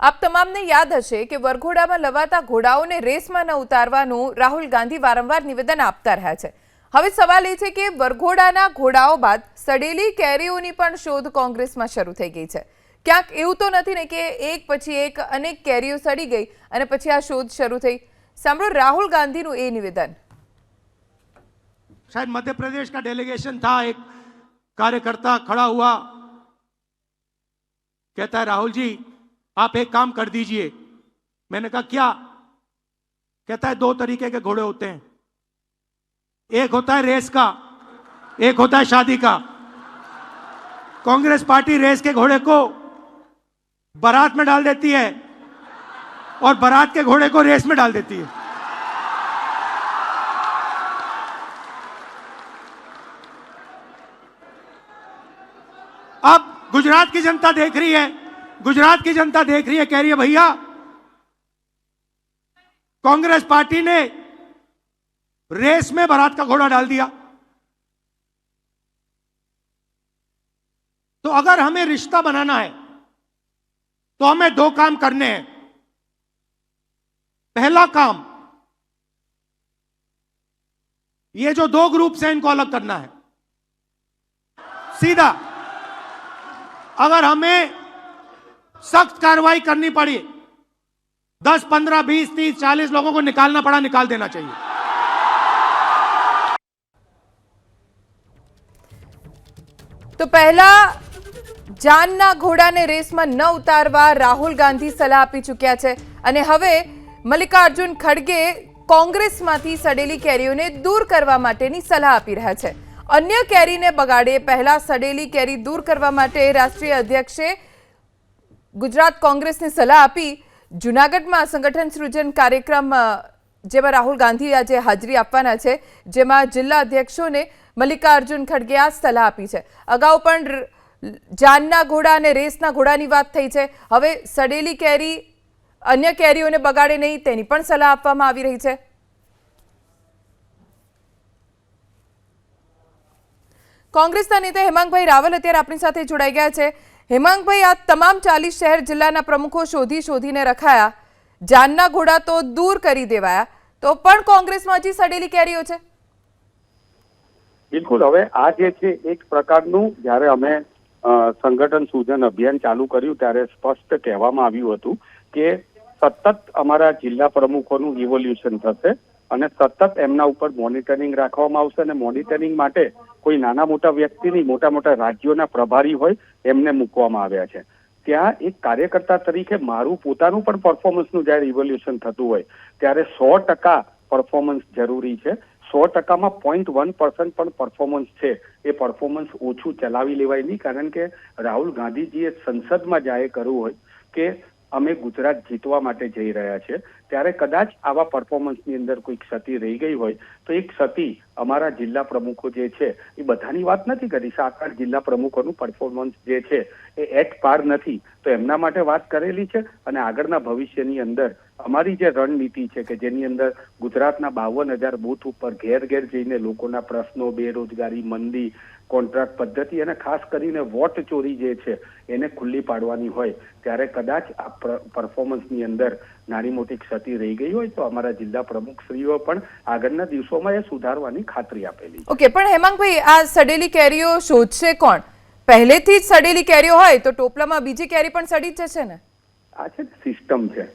આપ તમામને યાદ હશે કે વરઘોડામાં લવાતા ઘોડાઓને રેસમાં ન ઉતારવાનું રાહુલ ગાંધી વારંવાર નિવેદન આપતા રહ્યા છે હવે સવાલ એ છે કે વરઘોડાના ઘોડાઓ બાદ સડેલી કેરીઓની પણ શોધ કોંગ્રેસમાં શરૂ થઈ ગઈ છે ક્યાંક એવું તો નથી ને કે એક પછી એક અનેક કેરીઓ સડી ગઈ અને પછી આ શોધ શરૂ થઈ સાંભળો રાહુલ ગાંધીનું એ નિવેદન शायद मध्य प्रदेश का डेलीगेशन था एक कार्यकर्ता खड़ा हुआ कहता है राहुल जी आप एक काम कर दीजिए। मैंने कहा, क्या? कहता है, दो तरीके के घोड़े होते हैं। एक होता है रेस का, एक होता है शादी का। कांग्रेस पार्टी रेस के घोड़े को बारात में डाल देती है और बारात के घोड़े को रेस में डाल देती है। अब गुजरात की जनता देख रही है। गुजरात की जनता देख रही है, कह रही है, भैया, कांग्रेस पार्टी ने रेस में बारात का घोड़ा डाल दिया। तो अगर हमें रिश्ता बनाना है तो हमें दो काम करने हैं। पहला काम, ये जो दो ग्रुप हैं, इनको अलग करना है। सीधा, अगर हमें सख्त कार्रवाई करनी पड़ी दस पंद्रह बीस तीस चालीस लोगों को निकालना पड़ा निकाल देना चाहिए તો પહેલા જાનના ઘોડાને રેસમાં ન ઉતારવા રાહુલ ગાંધી સલાહ આપી ચૂક્યા છે અને હવે મલ્લિકાર્જુન ખડગે કોંગ્રેસમાંથી સડેલી કેરીઓને દૂર કરવા માટેની સલાહ આપી રહ્યા છે અન્ય કેરીને બગાડે પહેલા સડેલી કેરી દૂર કરવા માટે રાષ્ટ્રીય અધ્યક્ષે ગુજરાત કોંગ્રેસને સલાહ આપી જુનાગઢમાં સંગઠન સૃજન કાર્યક્રમ જેમાં રાહુલ ગાંધી આજે હાજરી આપવાના છે, જેમાં જિલ્લા અધ્યક્ષોને મલ્લિકાર્જુન ખડગે આ સલાહ આપી છે. અગાઉ પણ જાનના ઘોડા અને રેસના ઘોડાની વાત થઈ છે. હવે સડેલી કેરી, અન્ય કેરીઓને બગાડે નહીં તેની પણ સલાહ આપવામાં આવી રહી છે. કોંગ્રેસના નેતા હેમાંગભાઈ રાવલ અત્યારે આપણી સાથે જોડાઈ ગયા છે. હેમાંગભાઈ, આ તમામ ચાલીસ શહેર જિલ્લાના પ્રમુખો શોધી શોધીને રખાયા. જાનના ઘોડા તો દૂર કરી દેવાયા. તો પણ કોંગ્રેસમાં હજી સડેલી કેરીઓ છે? બિલકુલ. હવે આ જે છે, એક પ્રકારનું જ્યારે અમે સંગઠન સૂજન અભિયાન ચાલુ કર્યું ત્યારે સ્પષ્ટ કહેવામાં આવ્યું હતું કે સતત અમારા જિલ્લા પ્રમુખોનું ઇવોલ્યુશન થશે અને સતત એમના ઉપર મોનિટરિંગ રાખવામાં આવશે અને મોનિટરિંગ માટે કોઈ નાના મોટા વ્યક્તિ નહીં મોટા મોટા રાજ્યોના પ્રભારી હોય એમને મૂકવામાં આવ્યા છે. ત્યાં એક કાર્યકર્તા તરીકે મારું પોતાનું પણ પરફોર્મન્સનું જ્યારે ઇવોલ્યુશન થતું હોય, ત્યારે સો ટકા પરફોર્મન્સ જરૂરી છે. સો ટકામાં પોઈન્ટ વન પર્સન્ટ પણ પરફોર્મન્સ છે. એ પરફોર્મન્સ ઓછું ચલાવી લેવાય નહીં, કારણ કે રાહુલ ગાંધીજીએ સંસદમાં જાહેર કરવું હોય કે અમે ગુજરાત જીતવા માટે જઈ રહ્યા છે. ત્યારે કદાચ આવા પરફોર્મન્સની અંદર કોઈ ક્ષતિ રહી ગઈ હોય, તો એ ક્ષતિ અમારા જિલ્લા પ્રમુખો જે છે, એ બધાની વાત નથી કરી. સાત આઠ જિલ્લા પ્રમુખોનું પરફોર્મન્સ જે છે, એ એટ પાર નથી. તો એમના માટે વાત કરેલી છે અને આગળના ભવિષ્યની અંદર અમારી જે રણનીતિ છે કે જેની અંદર ગુજરાતના બાવન હજાર બૂથ ઉપર ઘેર ઘેર જઈને લોકોના પ્રશ્નો બેરોજગારી મંદી કોન્ટ્રાક્ટ પદ્ધતિ અને ખાસ કરીને વોટ ચોરી જે છે એને ખુલ્લી પાડવાની હોય ત્યારે કદાચ આ પરફોર્મન્સની અંદર નાની મોટી ક્ષતિ રહી ગઈ હોય તો અમારા જિલ્લા પ્રમુખશ્રીઓ પણ આગળના દિવસોમાં એ સુધારવાની ખાતરી આપેલી ઓકે પણ હેમાંગભાઈ આ સડેલી કેરીઓ શોધશે કોણ? પહેલેથી જ સડેલી કેરીઓ હોય તો ટોપલામાં બીજી કેરી પણ સડી જ જશે ને? આ છે સિસ્ટમ છે.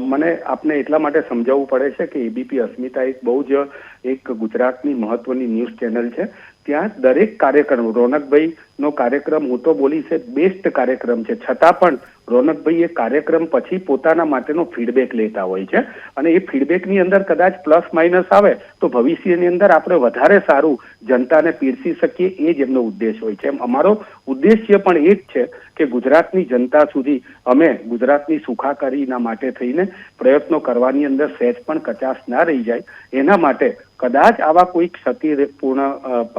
મને આપને એટલા માટે સમજાવવું પડે છે કે એબીપી અસ્મિતા એક બહુ જ એક ગુજરાતની મહત્વની ન્યૂઝ ચેનલ છે. ત્યાં દરેક કાર્યક્રમ રોનકભાઈ નો કાર્યક્રમ હું તો બોલીશ બેસ્ટ કાર્યક્રમ છે. છતાં પણ રોનકભાઈ એ કાર્યક્રમ પછી પોતાના માટેનો ફીડબેક લેતા હોય છે. અને એ ફીડબેકની અંદર કદાચ પ્લસ માઇનસ આવે તો ભવિષ્યની અંદર આપણે વધારે સારું જનતાને પીરસી શકીએ એ જ એમનો ઉદ્દેશ હોય છે. એમ અમારો ઉદ્દેશ્ય પણ એ જ છે કે ગુજરાતની જનતા સુધી અમે ગુજરાતની સુખાકારીના માટે થઈને પ્રયત્નો કરવાની અંદર સહેજ પણ કચાશ ના રહી જાય. એના માટે કદાચ આવા કોઈ ક્ષતિપૂર્ણ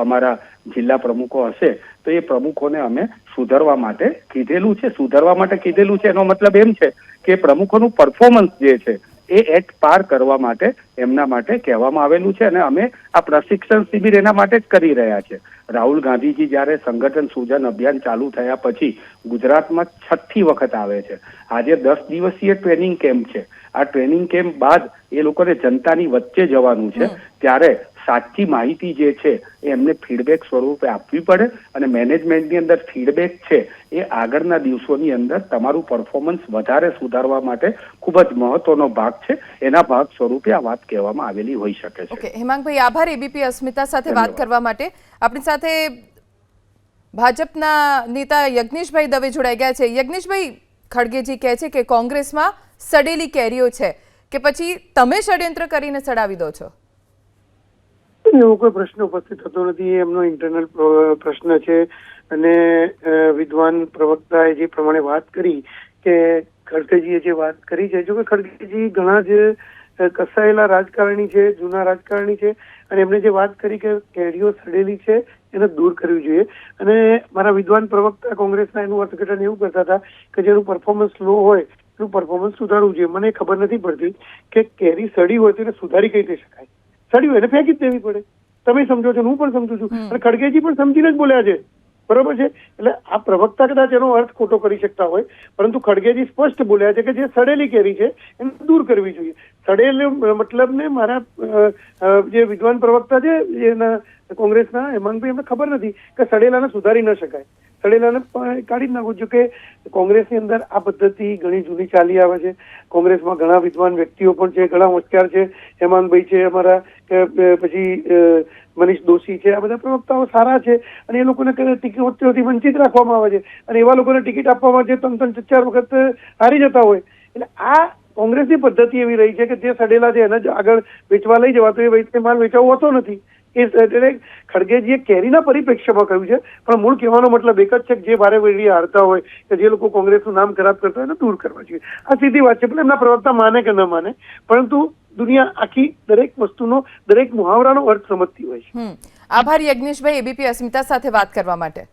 અમારા જિલ્લા પ્રમુખો હશે તો એ પ્રમુખોને અમે સુધારવા માટે કીધેલું છે. સુધારવા માટે કીધેલું છે એનો મતલબ એમ છે કે પ્રમુખોનું પરફોર્મન્સ જે છે એ એક્ટ પાર કરવા માટે એમના માટે કહેવામાં આવેલું છે અને અમે આ પ્રશિક્ષણ શિબિર એના માટે જ કરી રહ્યા છે. રાહુલ ગાંધીજી જ્યારે સંગઠન સૂજન અભિયાન ચાલુ થયા પછી ગુજરાતમાં છઠ્ઠી વખત આવે છે. આજે દસ દિવસીય ટ્રેનિંગ કેમ્પ છે. આ ટ્રેનિંગ કેમ્પ બાદ એ લોકોને જનતાની વચ્ચે જવાનું છે. ત્યારે સાચી માહિતી જે છે એ એમને ફીડબેક સ્વરૂપે આપવી પડે અને મેનેજમેન્ટની અંદર ફીડબેક છે એ આગળના દિવસોની અંદર તમારું પરફોર્મન્સ વધારે સુધારવા માટે ખૂબ જ મહત્વનો ભાગ છે. એના ભાગ સ્વરૂપે આ વાત કહેવામાં આવેલી હોઈ શકે છે. ઓકે હેમાંગભાઈ આભાર એબીપી અસ્મિતા સાથે વાત કરવા માટે. આપણી સાથે ભાજપના નેતા યજ્ઞેશભાઈ દવે જોડાઈ ગયા છે. યજ્ઞેશભાઈ ખડગેજી કહે છે કે કોંગ્રેસમાં સડેલી કેરીઓ છે કે પછી તમે ષડયંત્ર કરીને સડાવી દો છો? એવો કોઈ પ્રશ્ન ઉપસ્થિત થતો નથી, એમનો ઇન્ટરનલ પ્રશ્ન છે. અને વિદ્વાન પ્રવક્તાએ જે પ્રમાણે વાત કરી કે ખડગેજીએ જે વાત કરી છે જો કે ખડગેજી ઘણા જ કસાયેલા રાજકારણી છે, જૂના રાજકારણી છે. અને એમણે જે વાત કરી કે કેરીઓ સડેલી છે, એને દૂર કરવી જોઈએ. અને મારા વિદ્વાન પ્રવક્તા કોંગ્રેસના એનું અર્થઘટન એવું કરતા હતા કે જેનું પરફોર્મન્સ લો હોય, એનું પરફોર્મન્સ સુધારવું જોઈએ. મને ખબર નથી પડતી કે કેરી સડી હોય તો એને સુધારી કઈ રીતે શકાય. સડી હોય એને ફેંકી જ દેવી પડે. તમે સમજો છો હું પણ સમજુ છું. અને ખડગેજી પણ સમજીને જ બોલ્યા છે. બરોબર છે? એટલે આ પ્રવક્તા કદાચ એનો અર્થ ખોટો કરી શકતા હોય પરંતુ ખડગેજી સ્પષ્ટ બોલ્યા છે કે જે સડેલી કેરી છે એને દૂર કરવી જોઈએ. સડેલ મતલબ ને મારા જે વિદ્વાન પ્રવક્તા છે એના કોંગ્રેસના હેમાંગભાઈ એમને ખબર નથી કે સડેલાને સુધારી ન શકાય. સડેલાને પણ કાઢી નાખવું જો કે કોંગ્રેસની અંદર આ પદ્ધતિ ઘણી જૂની ચાલી આવે છે. કોંગ્રેસમાં ઘણા વિદ્વાન વ્યક્તિઓ પણ છે, ઘણા હોશિયાર છે. હેમાંગભાઈ છે, અમારા પછી મનીષ દોશી છે. આ બધા પ્રવક્તાઓ સારા છે અને એ લોકોને ટિકિટોથી વંચિત રાખવામાં આવે છે. અને એવા લોકોને ટિકિટ આપવામાં જે ત્રણ ત્રણ ચાર વખત હારી જતા હોય. એટલે આ કોંગ્રેસની પદ્ધતિ એવી રહી છે કે જે સડેલા છે, એને જ આગળ વેચવા લઈ જવા. તો એ વેચતે માલ વેચાવો હોતો નથી. એ ખડગેજીએ કેરીના પરિપ્રેક્ષ્યમાં કહ્યું છે. પણ મૂળ કહેવાનો મતલબ એક જ છે કે જે ભારે વેડી હારતા હોય કે જે લોકો કોંગ્રેસનું નામ ખરાબ કરતા હોય એને દૂર કરવા જોઈએ. આ સીધી વાત છે. એટલે એમના પ્રવક્તા માને કે ન માને, પરંતુ દુનિયા આખી દરેક વસ્તુનો, દરેક મુહાવરાનો અર્થ સમજતી હોય છે. આભાર યજ્ઞેશભાઈ એબીપી અસ્મિતા સાથે વાત કરવા માટે.